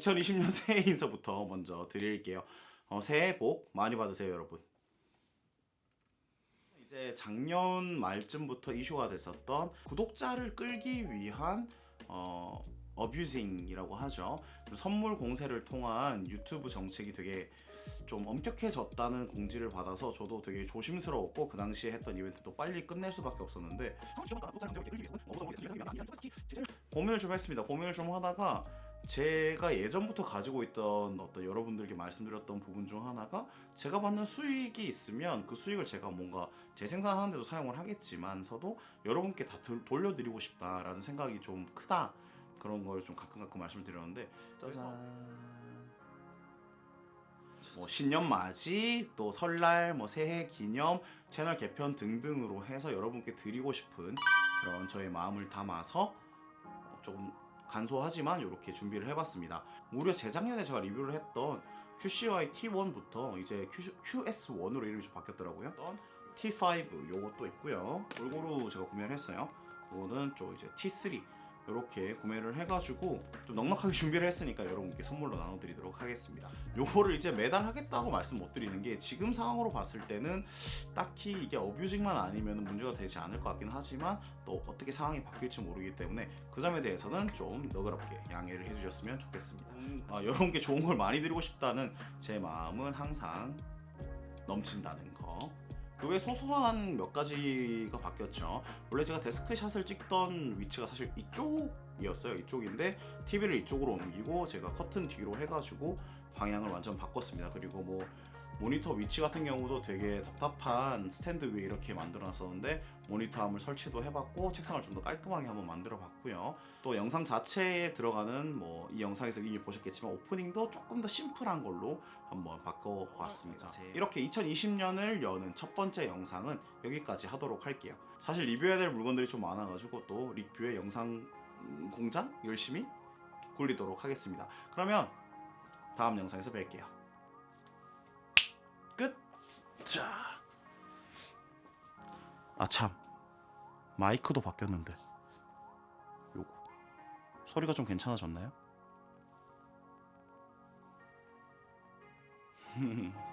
2020년 새해 인사부터 먼저 드릴게요. 어, 새해 복 많이 받으세요, 여러분. 이제 작년 말쯤부터 이슈가 됐었던 구독자를 끌기 위한 어, 어뷰징이라고 하죠. 선물 공세를 통한 유튜브 정책이 되게 좀 엄격해졌다는 공지를 받아서 저도 되게 조심스러웠고 그 당시에 했던 이벤트도 빨리 끝낼 수밖에 없었는데 고민을 좀 했습니다. 고민을 좀 하다가 제가 예전부터 가지고 있던 어떤 여러분들께 말씀드렸던 부분 중 하나가 제가 받는 수익이 있으면 그 수익을 제가 뭔가 재생산하는 데도 사용을 하겠지만서도 여러분께 다 들- 돌려드리고 싶다라는 생각이 좀 크다. 그런 걸 좀 가끔 가끔 말씀을 드렸는데 짜잔. 뭐 신년 맞이 또 설날 뭐 새해 기념 채널 개편 등등으로 해서 여러분께 드리고 싶은 그런 저의 마음을 담아서 어, 조금 간소하지만 이렇게 준비를 해봤습니다. 무려 재작년에 제가 리뷰를 했던 QCY T1부터 이제 QS1으로 이름이 좀 바뀌었더라고요. T5 요것도 있고요. 골고루 제가 구매를 했어요. 이거는 좀 이제 T3 이렇게 구매를 해가지고 좀 넉넉하게 준비를 했으니까 여러분께 선물로 나눠드리도록 하겠습니다. 요거를 이제 매달 하겠다고 말씀 못 드리는 게 지금 상황으로 봤을 때는 딱히 이게 어뷰징만 아니면 문제가 되지 않을 것 같긴 하지만 또 어떻게 상황이 바뀔지 모르기 때문에 그 점에 대해서는 좀 너그럽게 양해를 해주셨으면 좋겠습니다. 아, 여러분께 좋은 걸 많이 드리고 싶다는 제 마음은 항상 넘친다는 거. 그 외 소소한 몇 가지가 바뀌었죠. 원래 제가 데스크샷을 찍던 위치가 사실 이쪽이었어요. 이쪽인데 TV를 이쪽으로 옮기고 제가 커튼 뒤로 해가지고 방향을 완전 바꿨습니다. 그리고 뭐 모니터 위치 같은 경우도 되게 답답한 스탠드 위에 이렇게 만들어 놨었는데 모니터함을 설치도 해봤고 책상을 좀 더 깔끔하게 한번 만들어 봤고요. 또 영상 자체에 들어가는 뭐 이 영상에서 이미 보셨겠지만 오프닝도 조금 더 심플한 걸로 한번 바꿔봤습니다. 이렇게 2020년을 여는 첫 번째 영상은 여기까지 하도록 할게요. 사실 리뷰해야 될 물건들이 좀 많아가지고 또 리뷰의 영상 공장 열심히 굴리도록 하겠습니다. 그러면 다음 영상에서 뵐게요. 끝. 자. 아 참. 마이크도 바뀌었는데. 요거. 소리가 좀 괜찮아졌나요?